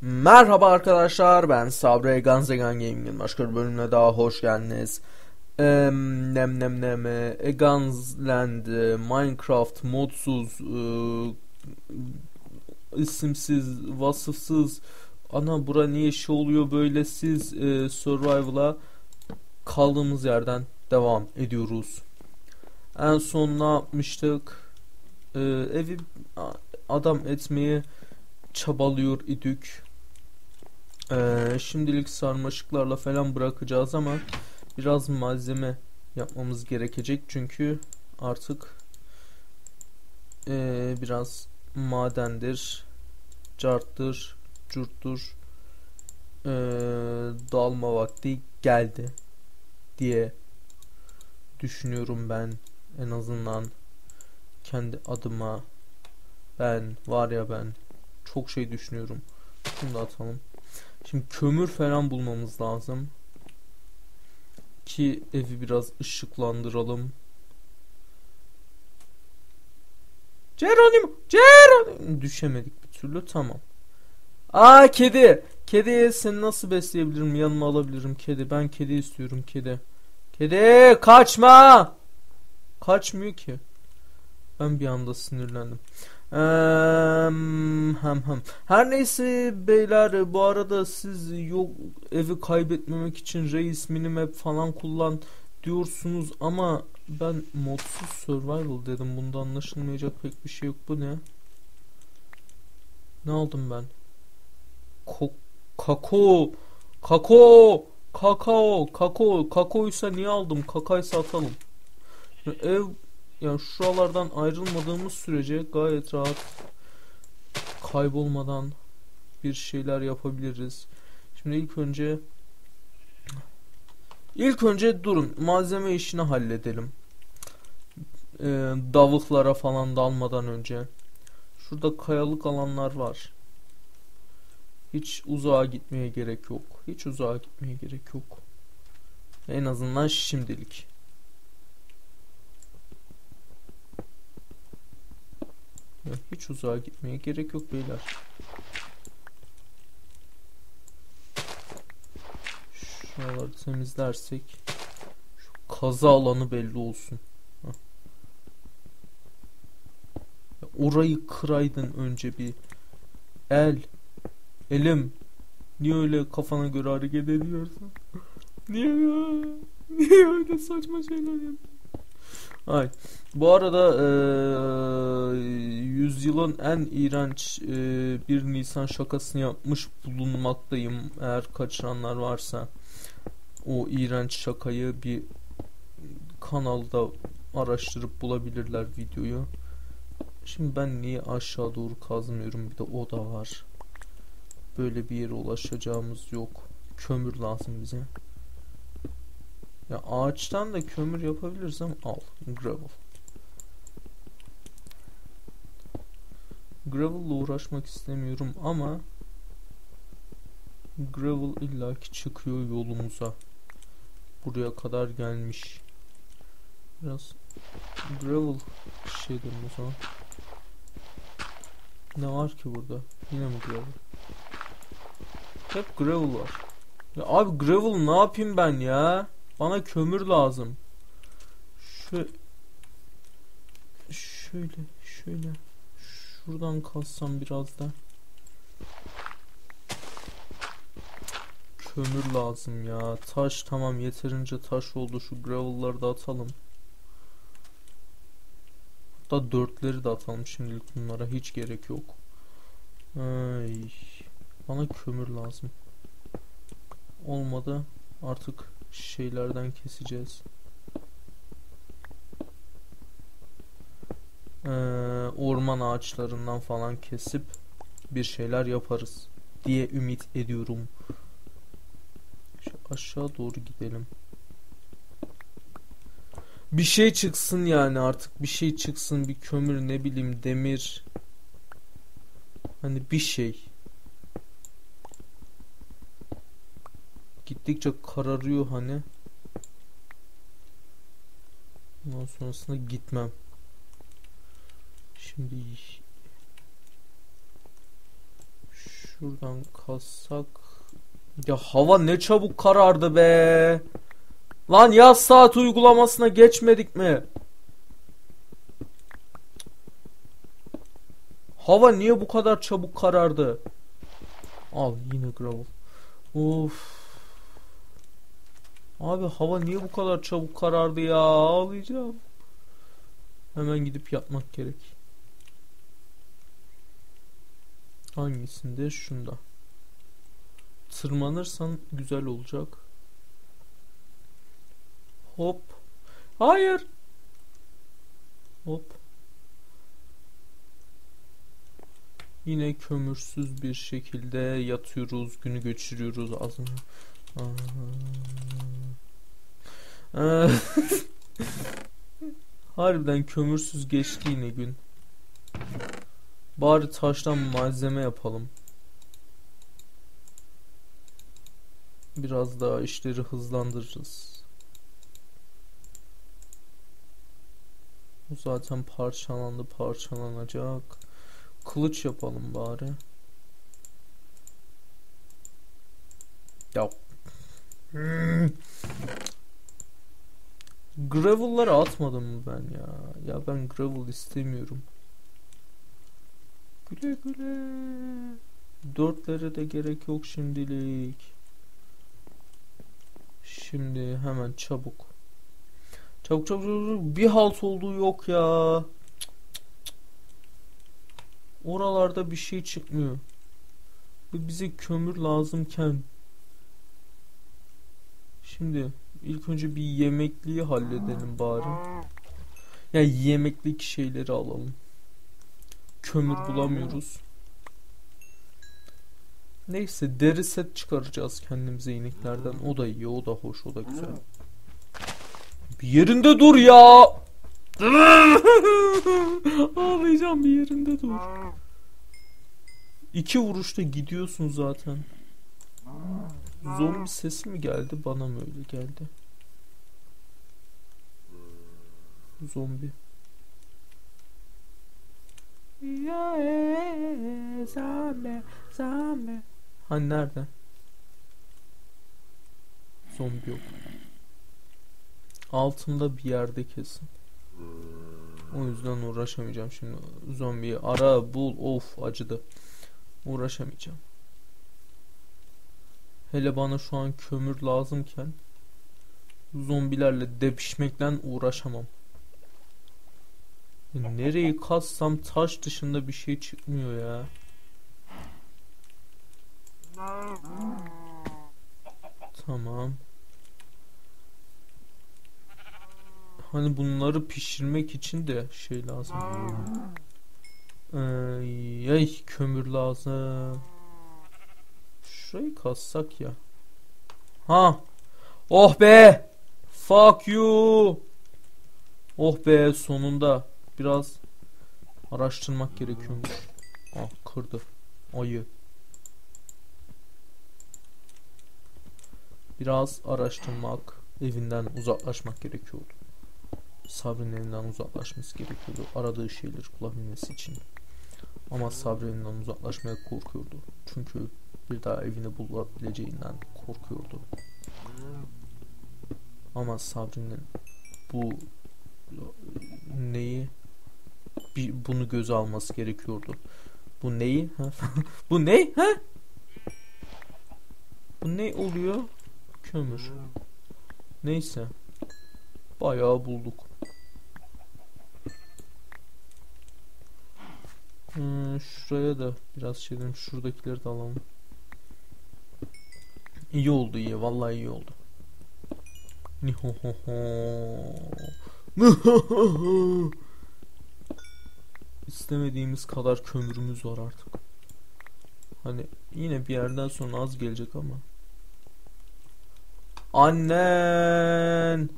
Merhaba arkadaşlar ben Sabri Ganzegan Gaming'in başka bir bölümüne daha hoş geldiniz. Eee, nem nem nem e, Egansland e, Minecraft modsuz e, isimsiz vasıfsız ana bura niye şey oluyor böyle siz e, survival'a kaldığımız yerden devam ediyoruz. En son ne yapmıştık? E, evi adam etmeye çabalıyor idük. Ee, şimdilik sarmaşıklarla falan bırakacağız ama biraz malzeme yapmamız gerekecek çünkü artık ee, biraz madendir, carttır, curttur, ee, dalma vakti geldi diye düşünüyorum ben en azından kendi adıma ben var ya ben çok şey düşünüyorum. Şunu da atalım. Şimdi kömür falan bulmamız lazım. Ki evi biraz ışıklandıralım. Geronimo! Geronimo! Düşemedik bir türlü tamam. Aa kedi! Kedi seni nasıl besleyebilirim? Yanıma alabilirim kedi. Ben kedi istiyorum kedi. Kedi kaçma! Kaçmıyor ki. Ben bir anda sinirlendim. Eee, hem hem. Her neyse beyler bu arada siz yok evi kaybetmemek için reis minimap falan kullan diyorsunuz ama ben modsuz survival dedim. Bunda anlaşılmayacak pek bir şey yok. Bu ne? Ne aldım ben? Ko kako kako kakao kakao kakoysa niye aldım? Kakaysa atalım. Ev yani şuralardan ayrılmadığımız sürece gayet rahat kaybolmadan bir şeyler yapabiliriz. Şimdi ilk önce ilk önce durun malzeme işini halledelim. Ee, davıklara falan dalmadan önce. Şurada kayalık alanlar var. Hiç uzağa gitmeye gerek yok. Hiç uzağa gitmeye gerek yok. En azından şimdilik. Hiç uzağa gitmeye gerek yok beyler. Şuraları temizlersek şu kaza alanı belli olsun. Orayı kıraydın önce bir. El. Elim. Niye öyle kafana göre hareket ediyorsun? Niye ya? Niye öyle saçma şeyler yapıyorsun? Ay. Bu arada eee, yüzyılın en iğrenç eee, bir Nisan şakasını yapmış bulunmaktayım. Eğer kaçıranlar varsa o iğrenç şakayı bir kanalda araştırıp bulabilirler videoyu. Şimdi ben niye aşağı doğru kazmıyorum bir de o da var. Böyle bir yere ulaşacağımız yok. Kömür lazım bize. Ya ağaçtan da kömür yapabilirsem al. Gravel. Gravel'la uğraşmak istemiyorum ama Gravel illaki çıkıyor yolumuza. Buraya kadar gelmiş. Biraz Gravel şey dedim o zaman. Ne var ki burada? Yine mi Gravel? Hep Gravel var. Ya abi Gravel ne yapayım ben ya? Bana kömür lazım. Şö şöyle şöyle şuradan kalsam biraz da. Kömür lazım ya. Taş tamam yeterince taş oldu. Şu gravel'ları da atalım. Hatta dörtleri de atalım şimdilik bunlara. Hiç gerek yok. Ay. Bana kömür lazım. Olmadı. Artık şeylerden keseceğiz. Ee, orman ağaçlarından falan kesip bir şeyler yaparız diye ümit ediyorum. Şu aşağı doğru gidelim. Bir şey çıksın yani artık. Bir şey çıksın bir kömür ne bileyim demir. Hani bir şey. Gittikçe kararıyor hani. Ondan sonrasında gitmem şimdi Şuradan kassak. Ya hava ne çabuk karardı be. Lan yaz saat uygulamasına geçmedik mi? Hava niye bu kadar çabuk karardı? Al yine gravel. Of. Abi hava niye bu kadar çabuk karardı ya? Ağlayacağım. Hemen gidip yatmak gerek. Hangisinde? Şunda. Tırmanırsan güzel olacak. Hop. Hayır. Hop. Yine kömürsüz bir şekilde yatıyoruz, günü geçiriyoruz aslında. Harbiden kömürsüz geçti yine gün. Bari taştan malzeme yapalım. Biraz daha işleri hızlandırırız. Bu zaten parçalandı parçalanacak. Kılıç yapalım bari. Ya. Hmm. Gravel'ları atmadım mı ben ya? Ya ben gravel istemiyorum. Güle güle. Dörtlere de gerek yok şimdilik. Şimdi hemen çabuk. Çabuk çabuk çabuk. Bir halt olduğu yok ya. Oralarda bir şey çıkmıyor. Bize kömür lazımken. Şimdi ilk önce bir yemekliği halledelim bari. Yani yemeklik şeyleri alalım. Kömür bulamıyoruz. Neyse deri set çıkaracağız kendimize ineklerden. O da iyi, o da hoş, o da güzel. Bir yerinde dur ya. Ağlayacağım bir yerinde dur. İki vuruşta gidiyorsun zaten. Zombi sesi mi geldi bana mı öyle geldi? Zombi. Zombi. Hani nerede? Zombi yok. Altında bir yerde kesin. O yüzden uğraşamayacağım şimdi. Zombiyi ara bul of acıdı. Uğraşamayacağım. Hele bana şu an kömür lazımken zombilerle depişmekten uğraşamam. Nereyi kazsam taş dışında bir şey çıkmıyor ya. Tamam. Hani bunları pişirmek için de şey lazım. Ay, ay kömür lazım. Şurayı kazsak ya. Ha. Oh be. Fuck you. Oh be sonunda. Biraz araştırmak gerekiyormuş. Ah kırdı. Ayı. Biraz araştırmak, evinden uzaklaşmak gerekiyordu. Sabri'nin evinden uzaklaşması gerekiyordu. Aradığı şeyleri bulabilmesi için. Ama Sabri evinden uzaklaşmaya korkuyordu. Çünkü bir daha evini bulabileceğinden korkuyordu. Ama Sabri'nin bu neyi bir bunu göze alması gerekiyordu. Bu neyi? Bu ne? Ha? Bu ne oluyor? Kömür. Neyse. Bayağı bulduk. Hmm, şuraya da biraz şey dedim. Şuradakileri de alalım. İyi oldu iyi. Vallahi iyi oldu. İstemediğimiz kadar kömürümüz var artık. Hani yine bir yerden sonra az gelecek ama. Annen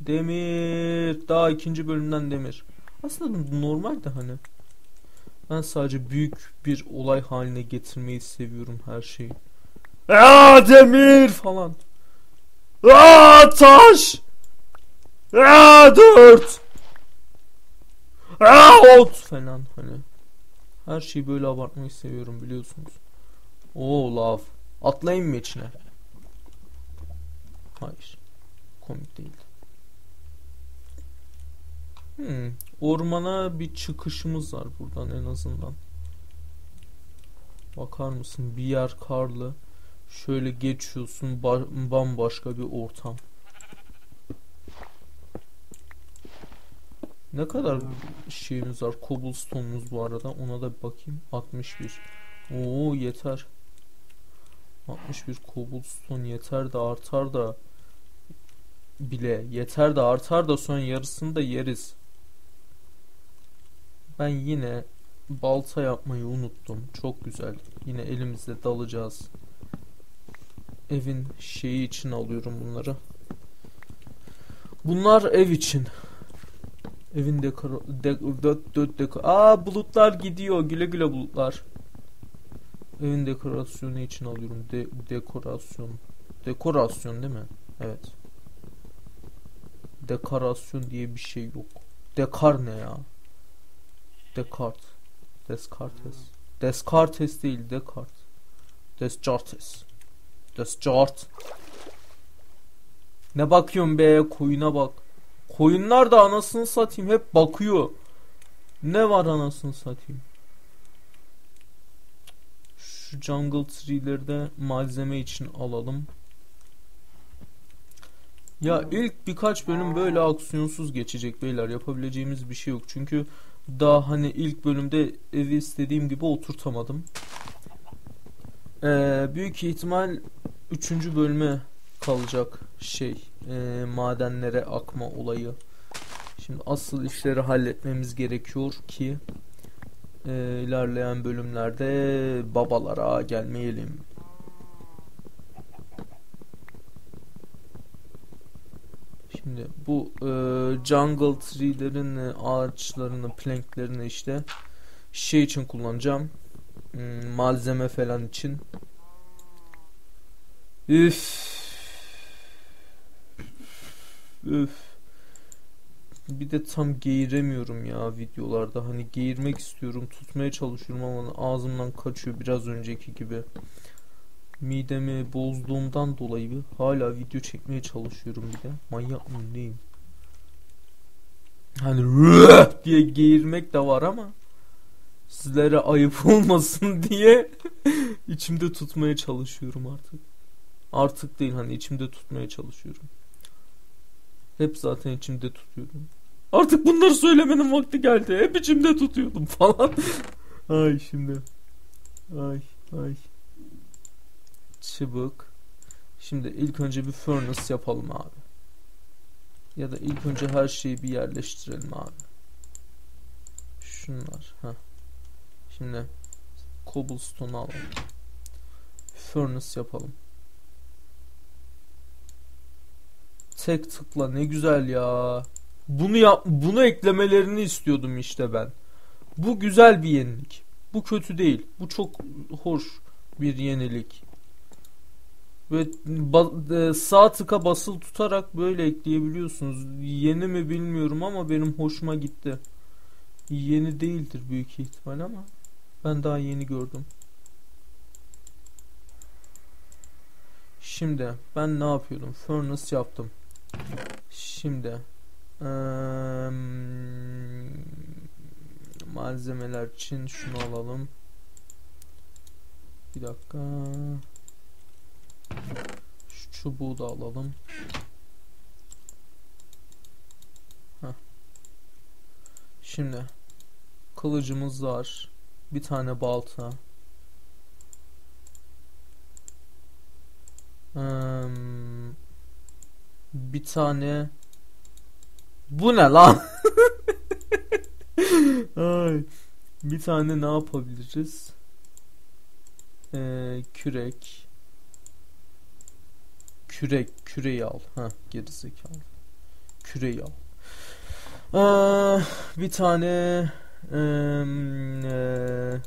Demir daha ikinci bölümden Demir. Aslında normal de hani. Ben sadece büyük bir olay haline getirmeyi seviyorum her şeyi. Aa demir falan. Aa taş. Aa dört. Ot falan hani. Her şeyi böyle abartmayı seviyorum biliyorsunuz. Oo lav. Atlayayım mı içine? Hayır. Komik değil. Hmm. Ormana bir çıkışımız var buradan en azından. Bakar mısın? Bir yer karlı. Şöyle geçiyorsun ba- bambaşka bir ortam. Ne kadar şeyimiz var? Cobblestone'umuz bu arada. Ona da bakayım. 61. Oo yeter. 61 cobblestone yeter de artar da bile yeter de artar da son yarısını da yeriz. Ben yine balta yapmayı unuttum. Çok güzel. Yine elimizde dalacağız. Evin şeyi için alıyorum bunları. Bunlar ev için. Evin dekor de, dört dört dekor. Aa bulutlar gidiyor. Güle güle bulutlar. Evin dekorasyonu için alıyorum. De, dekorasyon. Dekorasyon değil mi? Evet. Dekorasyon diye bir şey yok. Dekar ne ya? Descartes. Descartes. Descartes değil Descartes. Descartes. Descartes. Ne bakıyorsun be koyuna bak. Koyunlar da anasını satayım hep bakıyor. Ne var anasını satayım. Şu jungle tree'leri de malzeme için alalım. Ya ilk birkaç bölüm böyle aksiyonsuz geçecek beyler. Yapabileceğimiz bir şey yok. Çünkü daha hani ilk bölümde evi istediğim gibi oturtamadım. Ee, büyük ihtimal 3. bölüme kalacak şey e, madenlere akma olayı. Şimdi asıl işleri halletmemiz gerekiyor ki e, ilerleyen bölümlerde babalara gelmeyelim. Şimdi bu e, jungle tree'lerin e, ağaçlarını, planklerini işte şey için kullanacağım. Hmm, malzeme falan için. Üf. Üf. Bir de tam geğiremiyorum ya videolarda. Hani geğirmek istiyorum, tutmaya çalışıyorum ama ağzımdan kaçıyor biraz önceki gibi. Midemi bozduğumdan dolayı hala video çekmeye çalışıyorum bir de. Manyak mı neyim? Hani diye geğirmek de var ama sizlere ayıp olmasın diye içimde tutmaya çalışıyorum artık. Artık değil hani içimde tutmaya çalışıyorum. Hep zaten içimde tutuyordum. Artık bunları söylemenin vakti geldi. Hep içimde tutuyordum falan. ay şimdi. Ay ay. Çıbık. Şimdi ilk önce bir furnace yapalım abi. Ya da ilk önce her şeyi bir yerleştirelim abi. Şunlar. ha. Şimdi cobblestone alalım. Furnace yapalım. Tek tıkla ne güzel ya. Bunu yap bunu eklemelerini istiyordum işte ben. Bu güzel bir yenilik. Bu kötü değil. Bu çok hoş bir yenilik. Ve e, sağ tıka basılı tutarak böyle ekleyebiliyorsunuz. Yeni mi bilmiyorum ama benim hoşuma gitti. Yeni değildir büyük ihtimal ama ben daha yeni gördüm. Şimdi ben ne yapıyordum? Furnace yaptım. Şimdi ee, malzemeler için şunu alalım. Bir dakika. Şu çubuğu da alalım. Şimdi kılıcımız var. Bir tane balta. Hmm, bir tane bu ne lan? Ay. Bir tane ne yapabiliriz? Ee, kürek. Kürek, küreyi al. Ha, gerizekalı. Küreyi al. Aa, bir tane ee, ee,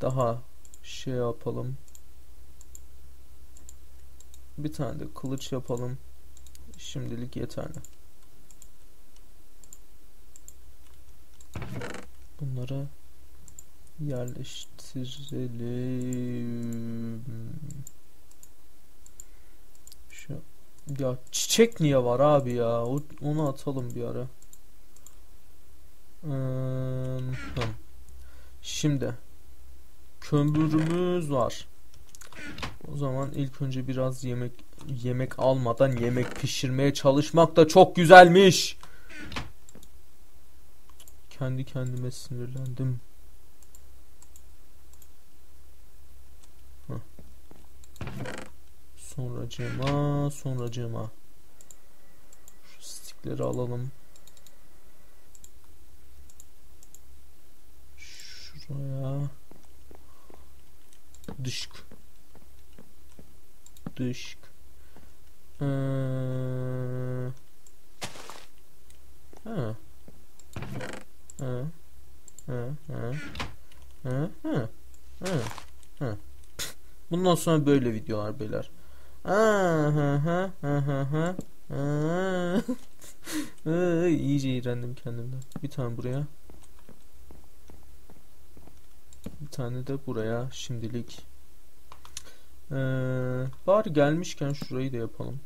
daha şey yapalım. Bir tane de kılıç yapalım. Şimdilik yeterli. Bunları yerleştirelim. Şu ya çiçek niye var abi ya? Onu atalım bir ara. Şimdi kömürümüz var. O zaman ilk önce biraz yemek yemek almadan yemek pişirmeye çalışmak da çok güzelmiş. Kendi kendime sinirlendim. Hah. Sonracığıma, sonracığıma. Şu stikleri alalım. Şuraya. Dışk. Dışk. Ee, ha. Ha. Ha. Ha. Ha. Ha. Ha. Bundan sonra böyle videolar beyler. Ha ha ha ha ha. Ha. Ay, iyice iğrendim kendimden. Bir tane buraya. Bir tane de buraya şimdilik. Ee, bari gelmişken şurayı da yapalım.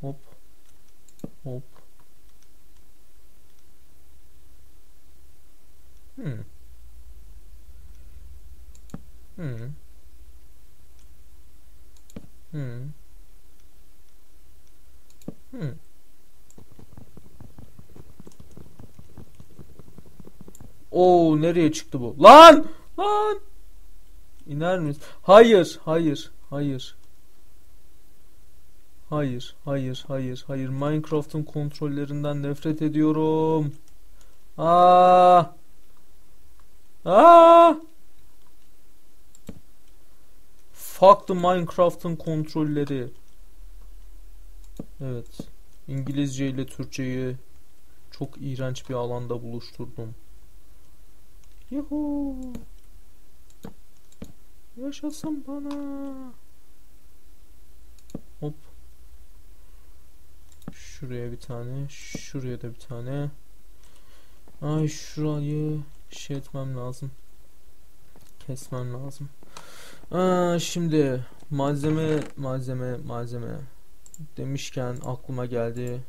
Hop. Hop. Hmm. Hmm. Hmm. Hmm. Oo nereye çıktı bu? Lan! Lan! İner misin? Hayır, hayır, hayır. Hayır, hayır, hayır, hayır. Minecraft'ın kontrollerinden nefret ediyorum. Aa! Aa! Fuck the Minecraft'ın kontrolleri. Evet. İngilizce ile Türkçeyi çok iğrenç bir alanda buluşturdum. Yuhu. Yaşasın bana. Hop. Şuraya bir tane. Şuraya da bir tane. Ay şurayı şey etmem lazım. Kesmem lazım. Aa, şimdi malzeme malzeme malzeme demişken aklıma geldi.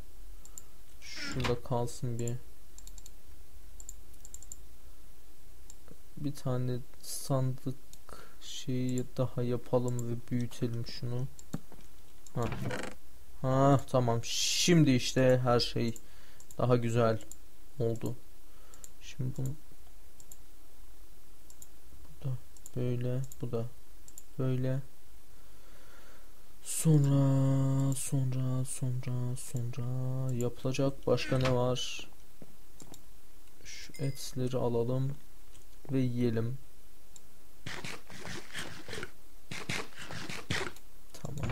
Şurada kalsın bir. Bir tane sandık şeyi daha yapalım ve büyütelim şunu. Ha. Ha tamam. Şimdi işte her şey daha güzel oldu. Şimdi bunu bu da böyle, bu da böyle. Sonra sonra sonra sonra yapılacak başka ne var? Şu etleri alalım ve yiyelim. Tamam.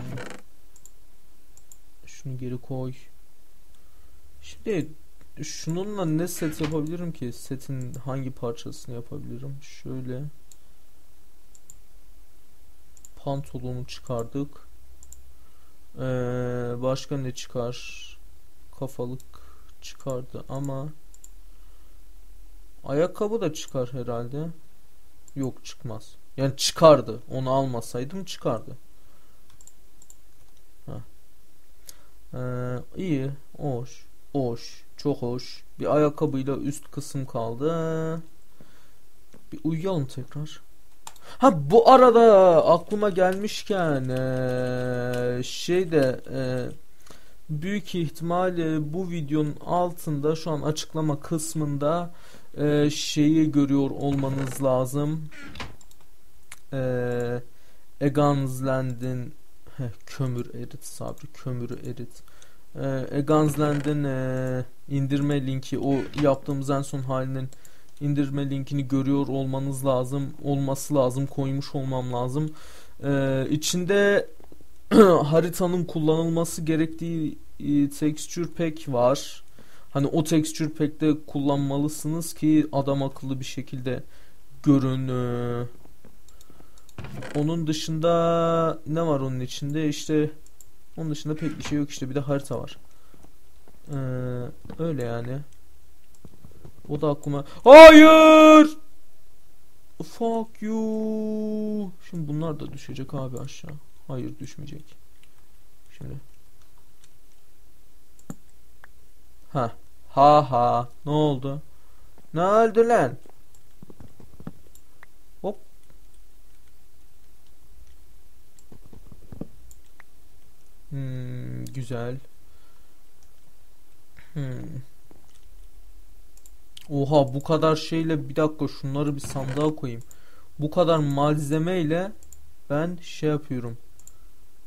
Şunu geri koy. Şimdi şununla ne set yapabilirim ki? Setin hangi parçasını yapabilirim? Şöyle. Pantolonu çıkardık. Ee, başka ne çıkar? Kafalık çıkardı ama ayakkabı da çıkar herhalde. Yok çıkmaz. Yani çıkardı. Onu almasaydım çıkardı. Ha. Ee, iyi. Hoş. Hoş. Çok hoş. Bir ayakkabıyla üst kısım kaldı. Bir uyuyalım tekrar. Ha bu arada aklıma gelmişken eee, şey de eee, büyük ihtimal eee, bu videonun altında şu an açıklama kısmında eee, şeyi görüyor olmanız lazım. Eee Egansland'in kömür erit sabri kömürü erit. Eee Egansland'in eee, indirme linki o yaptığımız en son halinin indirme linkini görüyor olmanız lazım. Olması lazım. Koymuş olmam lazım. Ee, içinde haritanın kullanılması gerektiği e, texture pack var. Hani o texture pack'te kullanmalısınız ki adam akıllı bir şekilde görün. Ee, onun dışında ne var onun içinde? İşte onun dışında pek bir şey yok işte. Bir de harita var. Ee, öyle yani. O da aklıma. Hayır! Fuck you. Şimdi bunlar da düşecek abi aşağı. Hayır düşmeyecek. Şimdi. Ha. Ha ha. Ne oldu? Ne oldu lan? Hmm, güzel. Hmm. Oha bu kadar şeyle bir dakika şunları bir sandığa koyayım. Bu kadar malzemeyle ben şey yapıyorum.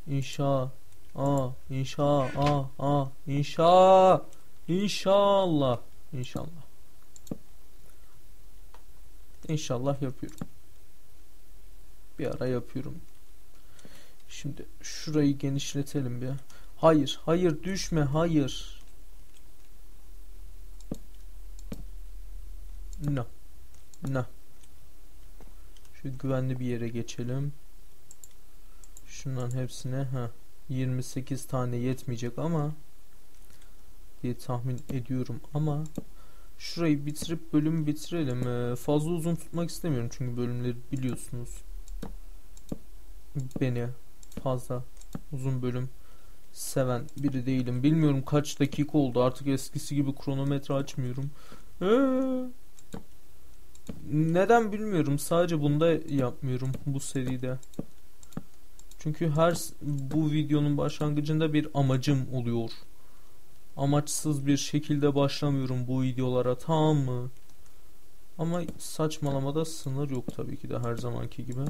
İnşa. Aa, inşa. Aa, aa, inşa. İnşallah. İnşallah. İnşallah yapıyorum. Bir ara yapıyorum. Şimdi şurayı genişletelim bir. Hayır, hayır düşme, hayır. No. No. Şu güvenli bir yere geçelim. Şundan hepsine ha 28 tane yetmeyecek ama diye tahmin ediyorum ama şurayı bitirip bölümü bitirelim. Ee, fazla uzun tutmak istemiyorum çünkü bölümleri biliyorsunuz. Beni fazla uzun bölüm seven biri değilim. Bilmiyorum kaç dakika oldu. Artık eskisi gibi kronometre açmıyorum. Ee, neden bilmiyorum. Sadece bunda yapmıyorum bu seride. Çünkü her bu videonun başlangıcında bir amacım oluyor. Amaçsız bir şekilde başlamıyorum bu videolara tamam mı? Ama saçmalamada sınır yok tabii ki de her zamanki gibi.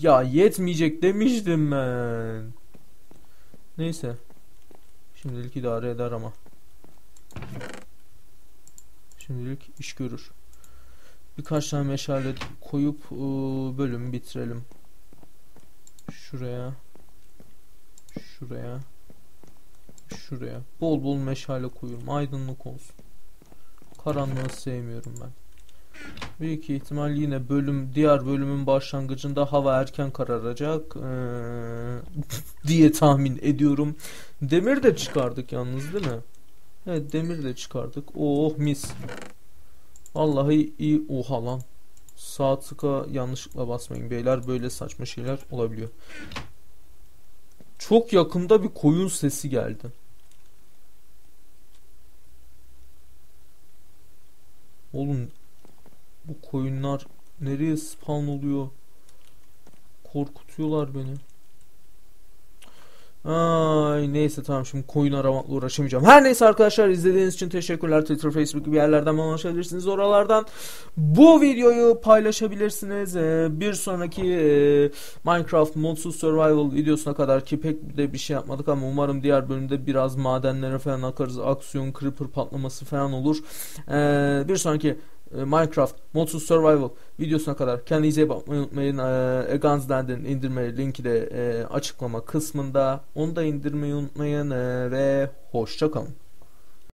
Ya yetmeyecek demiştim ben. Neyse. Şimdilik idare eder ama. Şimdilik iş görür. Birkaç tane meşale koyup ıı, bölümü bitirelim. Şuraya. Şuraya. Şuraya. Bol bol meşale koyuyorum. Aydınlık olsun. Karanlığı sevmiyorum ben. Büyük ihtimal yine bölüm diğer bölümün başlangıcında hava erken kararacak ee, diye tahmin ediyorum. Demir de çıkardık yalnız değil mi? Evet demir de çıkardık. Oh mis. Vallahi iyi. Oha lan. Sağ tıka yanlışlıkla basmayın beyler. Böyle saçma şeyler olabiliyor. Çok yakında bir koyun sesi geldi. Oğlum bu koyunlar nereye spawn oluyor? Korkutuyorlar beni. Ay neyse tamam şimdi koyun aramakla uğraşamayacağım. Her neyse arkadaşlar izlediğiniz için teşekkürler. Twitter, Facebook gibi yerlerden bana ulaşabilirsiniz. Oralardan bu videoyu paylaşabilirsiniz. Ee, bir sonraki e, Minecraft Modsuz Survival videosuna kadar ki pek de bir şey yapmadık ama umarım diğer bölümde biraz madenlere falan akarız. Aksiyon, creeper patlaması falan olur. Ee, bir sonraki Minecraft Modsuz Survival videosuna kadar kendinize iyi bakmayı unutmayın. E, Gunsland'in indirme linki de e, açıklama kısmında. Onu da indirmeyi unutmayın e, ve hoşçakalın.